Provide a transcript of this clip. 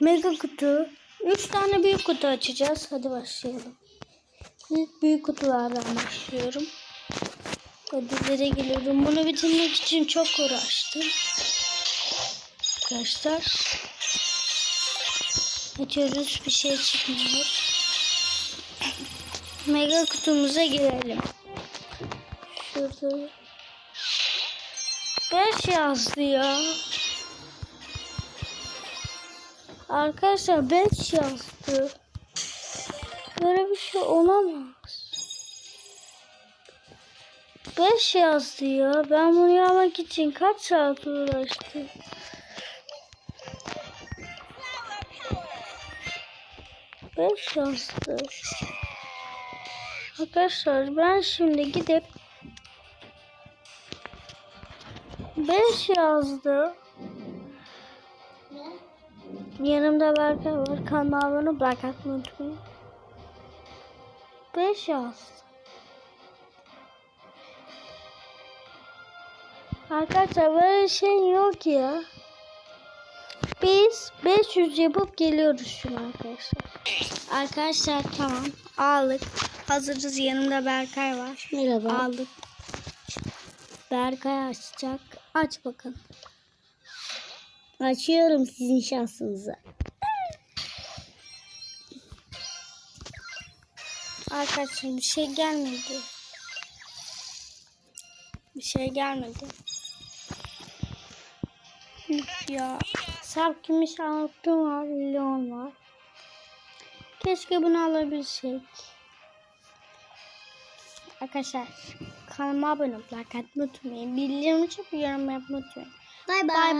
Mega kutu. 3 tane büyük kutu açacağız. Hadi başlayalım. İlk büyük kutulardan başlıyorum. Ödüllere geliyorum. Bunu bitirmek için çok uğraştım. Arkadaşlar. Açıyoruz. Bir şey çıkmıyor. Mega kutumuza girelim. Şurada. 5 yazdı ya. Arkadaşlar 5 yazdı. Böyle bir şey olamaz. 5 yazdı ya. Ben bunu yapmak için kaç saat uğraştım. Beş yazdı. Arkadaşlar ben şimdi gidip 5 yazdı. Yanımda Berkay var. Kanalıma abone ol, like atmayı unutmayın. 5 yazdı. Arkadaşlar böyle şey yok ya. Biz 500 yapıp geliyoruz an arkadaşlar. Arkadaşlar tamam aldık. Hazırız yanımda Berkay var. Merhaba. Aldık. Berkay açacak. Aç bakalım. Açıyorum sizin şansınıza. Arkadaşlar bir şey gelmedi. Bir şey gelmedi. Ya. Sarp gümüş altın var. Leon var. Keşke bunu alabilsek. Arkadaşlar kanalıma abone olup like atmayı unutmayın. Bildirim açıp yorum yapmayı unutmayın. Bay bay.